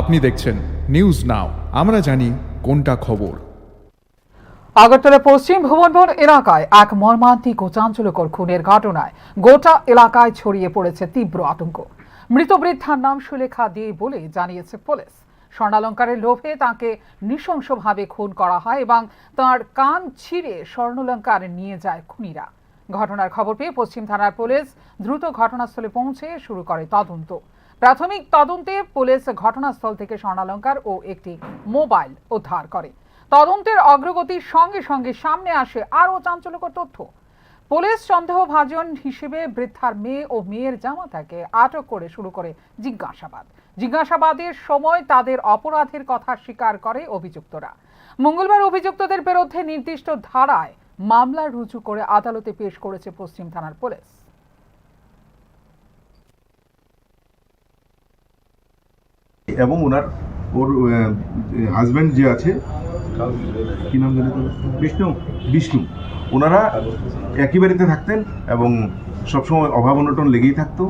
আপনি দেখছেন news now আমরা জানি কোনটা খবর। আগরতলা পশ্চিম ভুবনবন এলাকায় এক মর্মান্তিক ও চাঞ্চল্যকর খুনের ঘটনায় গোটা এলাকায় ছড়িয়ে পড়েছে তীব্র আতঙ্ক। মৃত বৃদ্ধার নাম সুলেখা দে বলে জানিয়েছে পুলিশ। স্বর্ণালঙ্কারের লোভে তাকে নৃশংসভাবে খুন করা হয় এবং তার কান ছিঁড়ে স্বর্ণালঙ্কার নিয়ে যায় খুনিরা। ঘটনার খবর পেয়ে পশ্চিম থানার পুলিশ দ্রুত ঘটনাস্থলে পৌঁছে শুরু করে তদন্ত। প্রাথমিক তদন্তে পুলিশ ঘটনাস্থল থেকে স্বর্ণালঙ্কার ও একটি মোবাইল উদ্ধার করে। তদন্তের অগ্রগতির সঙ্গে সঙ্গে সামনে আসে আরও চাঞ্চল্যকর তথ্য। পুলিশ সন্দেহভাজন হিসেবে বৃদ্ধার মেয়ে ও মেয়ের জামাতাকে আটক করে শুরু করে জিজ্ঞাসাবাদ। জিজ্ঞাসাবাদের সময় তাদের অপরাধের কথা স্বীকার করে অভিযুক্তরা। মঙ্গলবার অভিযুক্তদের বিরুদ্ধে নির্দিষ্ট ধারায় মামলা রুজু করে আদালতে পেশ করেছে পশ্চিম থানার পুলিশ। এবং ওনার ওর হাজব্যান্ড যে আছে কি নাম জানি বিষ্ণু বিষ্ণু। ওনারা একই বাড়িতে থাকতেন এবং সবসময় অভাব অনটন লেগেই থাকতো।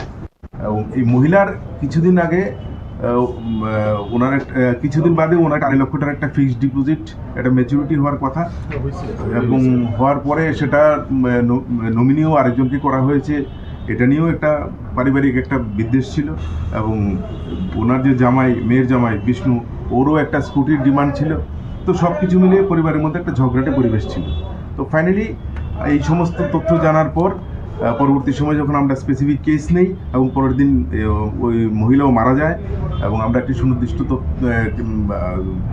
এবং এই মহিলার কিছুদিন আগে ওনার কিছুদিন বাদে ওনার আড়াই লক্ষ টাকার একটা ফিক্সড ডিপোজিট একটা ম্যাচুরিটি হওয়ার কথা। এবং হওয়ার পরে সেটা নমিনিও আরেকজনকে করা হয়েছে। এটা নিয়েও একটা পারিবারিক একটা বিদ্বেষ ছিল এবং ওনার যে জামাই, মেয়ের জামাই বিষ্ণু, ওরও একটা স্কুটির ডিমান্ড ছিল। তো সব কিছু মিলিয়ে পরিবারের মধ্যে একটা ঝগড়াটে পরিবেশ ছিল। তো ফাইনালি এই সমস্ত তথ্য জানার পর পরবর্তী সময় যখন আমরা স্পেসিফিক কেস নেই এবং পরের দিন ওই মহিলাও মারা যায় এবং আমরা একটি সুনির্দিষ্ট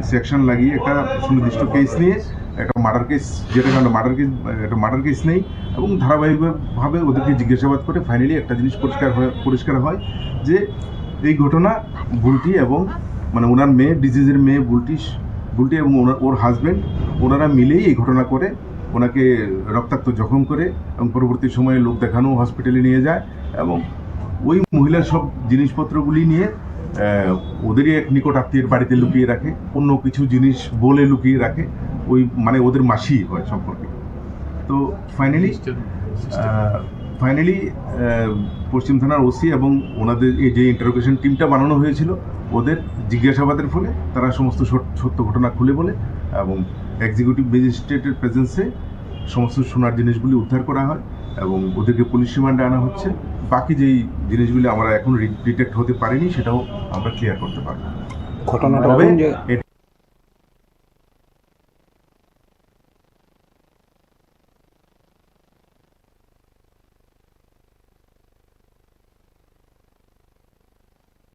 সেকশন লাগিয়ে একটা সুনির্দিষ্ট কেস নিয়ে একটা মার্ডার কেস যেটা আমরা মার্ডার কেস একটা মার্ডার কেস নেই এবং ধারাবাহিকভাবে ওদেরকে জিজ্ঞাসাবাদ করে ফাইনালি একটা জিনিস পরিষ্কার হয় পরিষ্কার হয় যে এই ঘটনা বুলটি এবং মানে ওনার মেয়ে ডিজিজের মেয়ে বুলটি বুলটি এবং ওনার, ওর হাজব্যান্ড ওনারা মিলেই এই ঘটনা করে ওনাকে রক্তাক্ত জখম করে এবং পরবর্তী সময়ে লোক দেখানো হসপিটালে নিয়ে যায় এবং ওই মহিলার সব জিনিসপত্রগুলি নিয়ে ওদেরই এক নিকট আত্মীয়ের বাড়িতে লুকিয়ে রাখে অন্য কিছু জিনিস বলে লুকিয়ে রাখে। ওই মানে ওদের মাসি হয় সম্পর্কে। তো ফাইনালি ফাইনালি পশ্চিম থানার ওসি এবং ওনাদের এই যে ইন্টারোগেশন টিমটা বানানো হয়েছিল ওদের জিজ্ঞাসাবাদের ফলে তারা সমস্ত সত- সত্য ঘটনা খুলে বলে এবং এক্সিকিউটিভ ম্যাজিস্ট্রেটের প্রেজেন্সে সমস্ত সোনার জিনিসগুলি উদ্ধার করা হয় এবং ওদেরকে পুলিশ রিমান্ডে আনা হচ্ছে। বাকি যেই জিনিসগুলি আমরা এখন ডিটেক্ট হতে পারিনি সেটাও আমরা ক্লিয়ার করতে পারব। ঘটনাটা